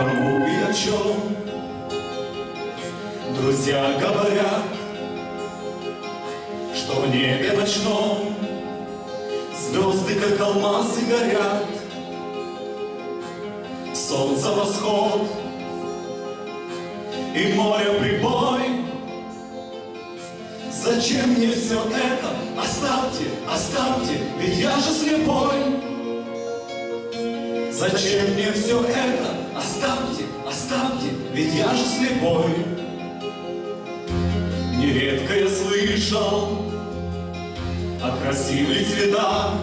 кому и о чем. Друзья говорят, что в небе ночном Звезды, как алмазы, горят. Солнце восход и море прибой. Зачем мне все это? Оставьте, оставьте, ведь я же слепой. Зачем мне все это? Оставьте, оставьте, ведь я же слепой. Нередко я слышал о красивых цветах,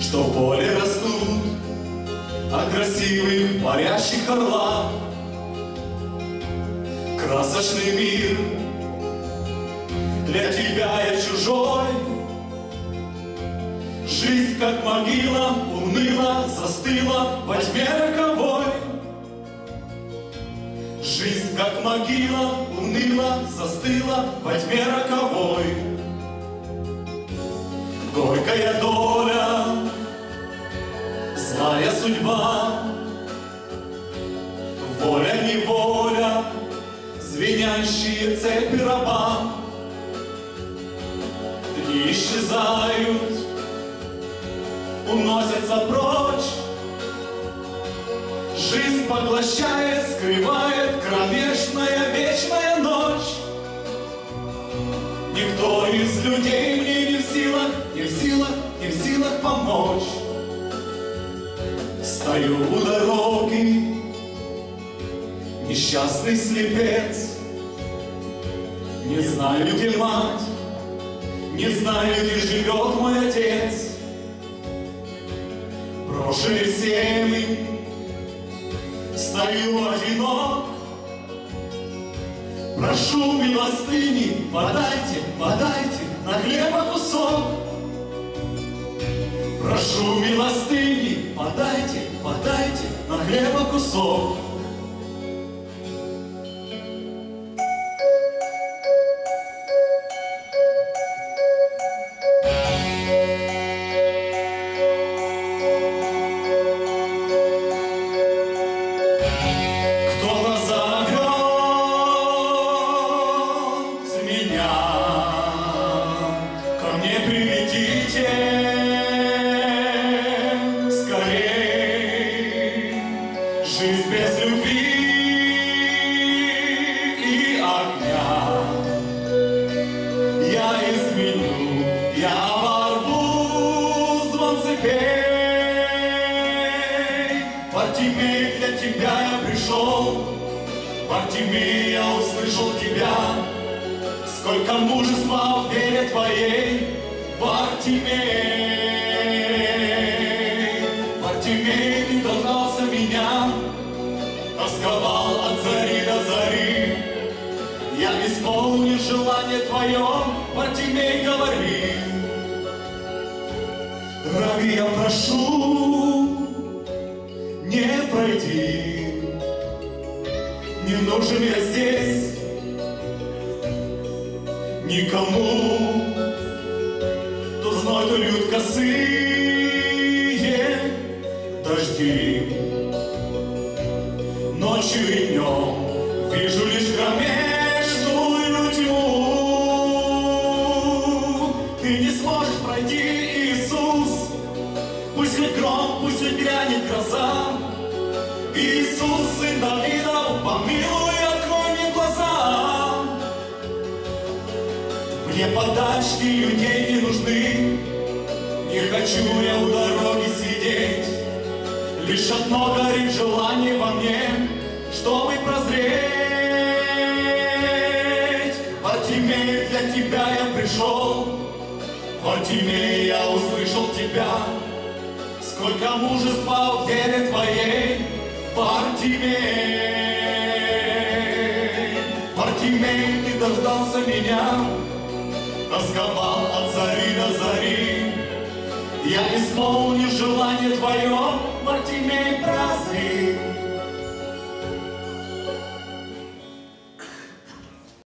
что в поле растут, о красивых парящих орлах. Красочный мир, для тебя я чужой. Жизнь, как могила, уныла, застыла во тьме роковой. Жизнь, как могила, уныла, застыла во тьме роковой. Горькая доля, злая судьба, Воля, неволя, звенящие цепи раба. Дни исчезают, уносятся прочь, Жизнь поглощает, скрывает кромешная вечная ночь. Никто из людей мне не в силах, не в силах, не в силах помочь. Стою у дороги, несчастный слепец, Не знаю, где мать, не знаю, где живет мой отец. Прожили все мы, стою одинок, Прошу милостыни, подайте, подайте на хлеба кусок. Прошу милостыни, подайте, подайте на хлеба кусок. Жизнь без любви и огня я изменю, я оборву звон цепей. Бартимей, для тебя я пришел, Бартимей, я услышал тебя. Сколько мужества в вере твоей, Бартимей. Бартимей, ты дождался меня, Тосковал от зари до зари. Я исполню желание твое, Бартимей, говори. Рави, я прошу, не пройди. Не нужен я здесь никому. То зной, то льют косые дожди. Ночью и днем вижу лишь кромешную тьму. Ты не сможешь пройти, Иисус, Пусть хоть гром, пусть хоть грянет гроза. Иисус, сын Давидов, помилуй, открой мне глаза. Мне подачки людей не нужны, Не хочу я у дороги сидеть. Лишь одно горит желание во мне, Чтобы прозреть. Вартимей, для тебя я пришел, Вартимей, я услышал тебя. Сколько мужества в вере твоей, Бартимей. Бартимей, ты дождался меня, Тосковал от зари до зари. Я исполню желание твое, Бартимей.